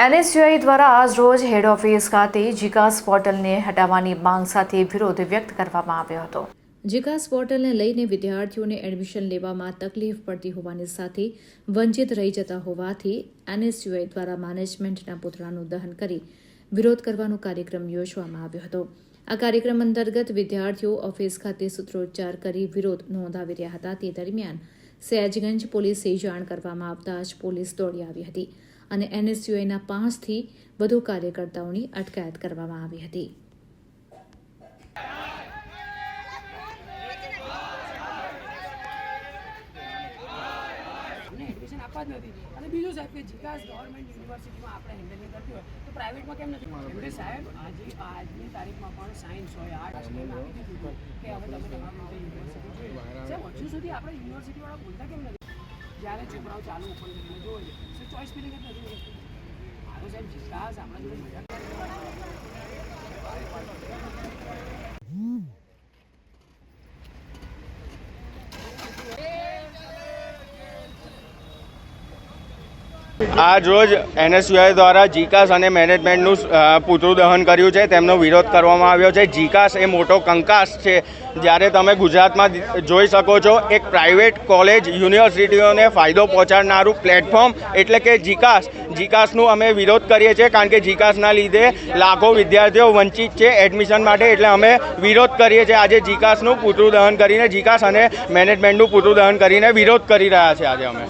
NSUI દ્વારા આજ રોજ હેડ ઓફિસ ખાતે જીકાસ પોર્ટલને હટાવવાની માંગ સાથે વિરોધ વ્યક્ત કરવામાં આવ્યો હતો. જીકાસ પોર્ટલને લઈને વિદ્યાર્થીઓને એડમિશન લેવામાં તકલીફ પડતી હોવાની સાથે વંચિત રહી જતા હોવાથી એનએસયુઆઈ દ્વારા મેનેજમેન્ટના પુતળાનું દહન કરી વિરોધ કરવાનો કાર્યક્રમ યોજવામાં આવ્યો હતો. આ કાર્યક્રમ અંતર્ગત વિદ્યાર્થીઓ ઓફિસ ખાતે સૂત્રોચ્ચાર કરી વિરોધ નોંધાવી રહ્યા હતા. તે દરમિયાન સયાજગંજ પોલીસે જાણ કરવામાં આવતા જ પોલીસ દોડી આવી હતી અને એનએસયુઆઈના પાંચથી વધુ કાર્યકર્તાઓની અટકાયત કરવામાં આવી હતી. અમને એડમિશન આપવા જ નથી. અને બીજું સાહેબ કે જીકાસ ગવર્મેન્ટ યુનિવર્સિટીમાં આપણે હેન્ડલ નહીં કરતી હોય, તો પ્રાઇવેટમાં કેમ નથી? કે સાહેબ, આજે, આજની તારીખમાં પણ સાયન્સ હોય આર્ટ્સ હોય એમ દીધું હોય કે હવે તમે તમારી યુનિવર્સિટી જોઈએ. સાહેબ, હજુ સુધી આપણે યુનિવર્સિટીવાળા બોલતા કેમ નથી? જ્યારે છોકરાઓ ચાલુ ઓપન કરીને છે, તો ચોઈસ ફિલિંગ જ નથી. મારો સાહેબ, જીકાસ, આપણા જોડે આજ રોજ એનએસયુઆઈ દ્વારા જીકાસ અને મેનેજમેન્ટનું પૂતળું દહન કર્યું છે. તેમનો વિરોધ કરવામાં આવ્યો છે. જીકાસ એ મોટો કંકાસ છે. જ્યારે તમે ગુજરાતમાં જોઈ શકો છો, એક પ્રાઇવેટ કોલેજ યુનિવર્સિટીઓને ફાયદો પહોંચાડનારું પ્લેટફોર્મ એટલે કે જીકાસ. જીકાસનું અમે વિરોધ કરીએ છીએ કારણ કે જીકાસના લીધે લાખો વિદ્યાર્થીઓ વંચિત છે એડમિશન માટે. એટલે અમે વિરોધ કરીએ છીએ. આજે જીકાસનું પૂતળું દહન કરીને, જીકાસ અને મેનેજમેન્ટનું પૂતળું દહન કરીને વિરોધ કરી રહ્યા છે આજે અમે.